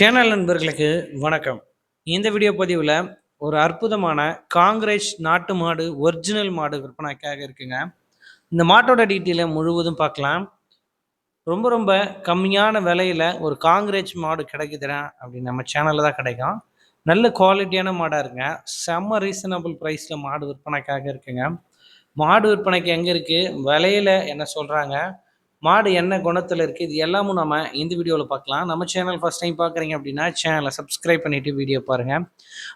Channel நண்பர்களுக்கு வணக்கம். இந்த வீடியோ பதிவில் ஒரு அற்புதமான காங்கிரஸ் நாட்டு மாடு ஒரிஜினல் மாடு விற்பனைக்காக இருக்குங்க. இந்த மாட்டோட டீட்டெயிலை முழுவதும் பார்க்கலாம். ரொம்ப ரொம்ப கம்மியான விலையில் ஒரு காங்கிரஸ் மாடு கிடைக்குதுன்னா அப்படின்னு நம்ம சேனலில் தான் கிடைக்கும். நல்ல குவாலிட்டியான மாடாக இருக்குங்க. செம்ம ரீசனபிள் ப்ரைஸில் மாடு விற்பனைக்காக இருக்குங்க. மாடு விற்பனைக்கு எங்கே இருக்குது விலையில் என்ன சொல்கிறாங்க மாடு என்ன குணத்தில் இருக்குது இது எல்லாமும் நம்ம இந்த வீடியோவில் பார்க்கலாம். நம்ம சேனல் ஃபஸ்ட் டைம் பார்க்குறீங்க அப்படின்னா சேனலை சப்ஸ்கிரைப் பண்ணிவிட்டு வீடியோ பாருங்கள்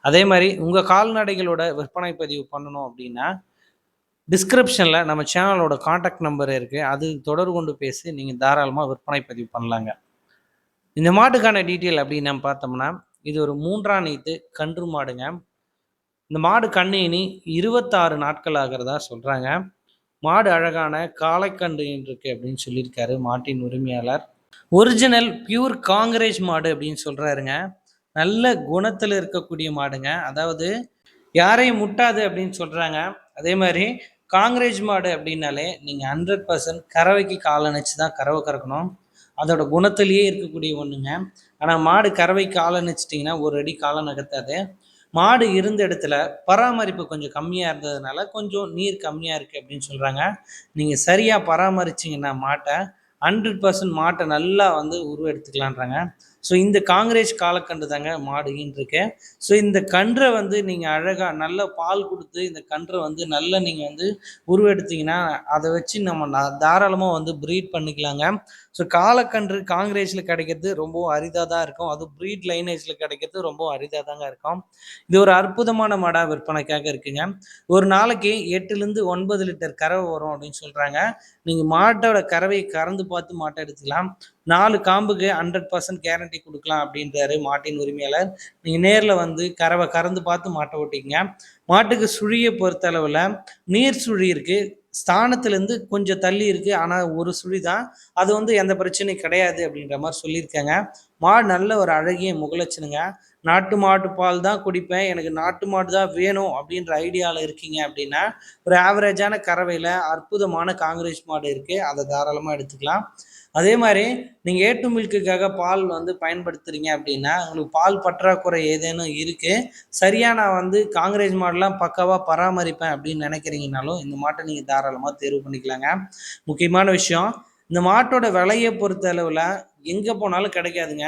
அதே மாதிரி உங்கள் கால்நடைகளோட விற்பனை பதிவு பண்ணணும் அப்படின்னா டிஸ்கிரிப்ஷனில் நம்ம சேனலோட காண்டாக்ட் நம்பர் இருக்குது அது தொடர்பு கொண்டு பேசி நீங்கள் தாராளமாக விற்பனை பதிவு பண்ணலாங்க. இந்த மாட்டுக்கான டீட்டெயில் அப்படின்னு நம்ம பார்த்தோம்னா இது ஒரு மூன்றாம் நீத்து கன்று மாடுங்க. இந்த மாடு கண்ணேனி இருபத்தாறு நாட்கள் ஆகிறதா சொல்கிறாங்க மாடு அழகான காளைக்கன்று இருக்கு அப்படின்னு சொல்லியிருக்காரு மாட்டின் உரிமையாளர். ஒரிஜினல் பியூர் காங்கிரேஜ் மாடு அப்படின்னு சொல்கிறாருங்க நல்ல குணத்தில் இருக்கக்கூடிய மாடுங்க. அதாவது யாரையும் முட்டாது அப்படின்னு சொல்கிறாங்க அதே மாதிரி காங்கிரேஜ் மாடு அப்படின்னாலே நீங்கள் ஹண்ட்ரட் பர்சன்ட் கறவைக்கு கால் அணைச்சி தான் கறவை கறக்கணும். அதோட குணத்திலேயே இருக்கக்கூடிய ஒன்றுங்க ஆனால் மாடு கறவை கால் அணைச்சிட்டிங்கன்னா ஒரு அடி காலை நகர்த்தாது. மாடு இருந்த இடத்துல பராமரிப்பு கொஞ்சம் கம்மியாக இருந்ததுனால கொஞ்சம் நீர் கம்மியாக இருக்குது அப்படின்னு சொல்கிறாங்க நீங்கள் சரியாக பராமரிச்சிங்கன்னா மாட்டை ஹண்ட்ரட் பர்சன்ட் மாட்டை நல்லா வந்து உருவெடுத்துக்கலான்றாங்க. ஸோ இந்த காங்கிரேஜ் காலக்கன்று தாங்க மாடுகின்னு இருக்கேன் ஸோ இந்த கன்றை வந்து நீங்கள் அழகாக நல்ல பால் கொடுத்து இந்த கன்றை வந்து நல்லா நீங்கள் வந்து உருவெடுத்தீங்கன்னா அதை வச்சு நம்ம தாராளமாக வந்து ப்ரீட் பண்ணிக்கலாங்க. ஸோ காலக்கன்று காங்கிரேஜில் கிடைக்கிறது ரொம்பவும் அரிதாக தான் இருக்கும். அது ப்ரீட் லைனேஜில் கிடைக்கிறது ரொம்பவும் அரிதாக தாங்க இருக்கும். இது ஒரு அற்புதமான மாடாக விற்பனைக்காக இருக்குங்க. ஒரு நாளைக்கு எட்டுலேருந்து ஒன்பது லிட்டர் கறவை வரும் அப்படின்னு சொல்கிறாங்க நீங்கள் மாட்டோட கறவையை கறந்து பார்த்து மாட்டை எடுத்துக்கலாம். நாலு காம்புக்கு ஹண்ட்ரட் பர்சன்ட் கேரண்டி கொடுக்கலாம் அப்படின்றாரு மாட்டின் உரிமையாளர். நீங்கள் நேரில் வந்து கறவை கறந்து பார்த்து மாட்டை ஓட்டிங்க மாட்டுக்கு சுழியை பொறுத்தளவில் நீர் சுழி இருக்குது ஸ்தானத்துலேருந்து கொஞ்சம் தள்ளி இருக்குது ஆனால் ஒரு சுழி தான். அது வந்து எந்த பிரச்சனையும் கிடையாது அப்படின்ற மாதிரி சொல்லியிருக்காங்க. மாடு நல்ல ஒரு அழகிய முகலட்சணுங்க. நாட்டு மாட்டு பால் தான் குடிப்பேன். எனக்கு நாட்டு மாடு தான் வேணும் அப்படின்ற ஐடியாவில் இருக்கீங்க அப்படின்னா ஒரு ஆவரேஜான கறவையில் அற்புதமான காங்கிரஸ் மாடு இருக்குது அதை தாராளமாக எடுத்துக்கலாம். அதே மாதிரி நீங்கள் ஏட்டு மில்க்குக்காக பால் வந்து பயன்படுத்துகிறீங்க அப்படின்னா உங்களுக்கு பால் பற்றாக்குறை ஏதேனும் இருக்குது சரியாக நான் வந்து காங்கிரஸ் மாடெலாம் பக்காவாக பராமரிப்பேன் அப்படின்னு நினைக்கிறீங்கனாலும் இந்த மாட்டை நீங்கள் தாராளமாக தேர்வு பண்ணிக்கலாங்க. முக்கியமான விஷயம் இந்த மாட்டோட விலையை பொறுத்த அளவில் எங்கே போனாலும் கிடைக்காதுங்க.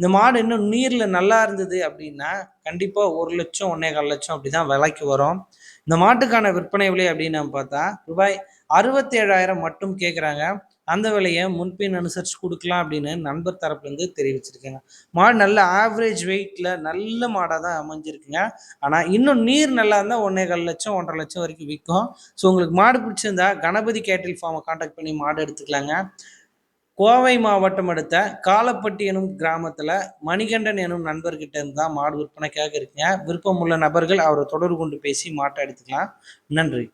இந்த மாடு இன்னும் நீரில் நல்லா இருந்தது அப்படின்னா கண்டிப்பாக ஒரு லட்சம் ஒன்றே கால் லட்சம் அப்படி தான் விலைக்கு வரும். இந்த மாட்டுக்கான விற்பனை விலை அப்படின்னு நம்ம பார்த்தா ரூபாய் அறுபத்தி ஏழாயிரம் மட்டும் கேட்குறாங்க அந்த விலையை முன்பின் அனுசரித்து கொடுக்கலாம் அப்படின்னு நண்பர் தரப்புலேருந்து தெரிவிச்சிருக்கேங்க. மாடு நல்ல ஆவரேஜ் வெயிட்டில் நல்ல மாடாக தான் அமைஞ்சிருக்குங்க. ஆனால் இன்னும் நீர் நல்லா இருந்தால் ஒன்றே கால் லட்சம் ஒன்றரை லட்சம் வரைக்கும் விற்கும். ஸோ உங்களுக்கு மாடு பிடிச்சிருந்தா கணபதி கேட்டில் ஃபார்மை காண்டாக்ட் பண்ணி மாடு எடுத்துக்கலாங்க. கோவை மாவட்டம் அடுத்த காலப்பட்டி எனும் கிராமத்தில் மணிகண்டன் எனும் நண்பர்கிட்ட இருந்து தான் மாடு விற்பனைக்காக இருக்குங்க விருப்பமுள்ள நபர்கள் அவரை தொடர்பு கொண்டு பேசி மாட்டை எடுத்துக்கலாம். நன்றி.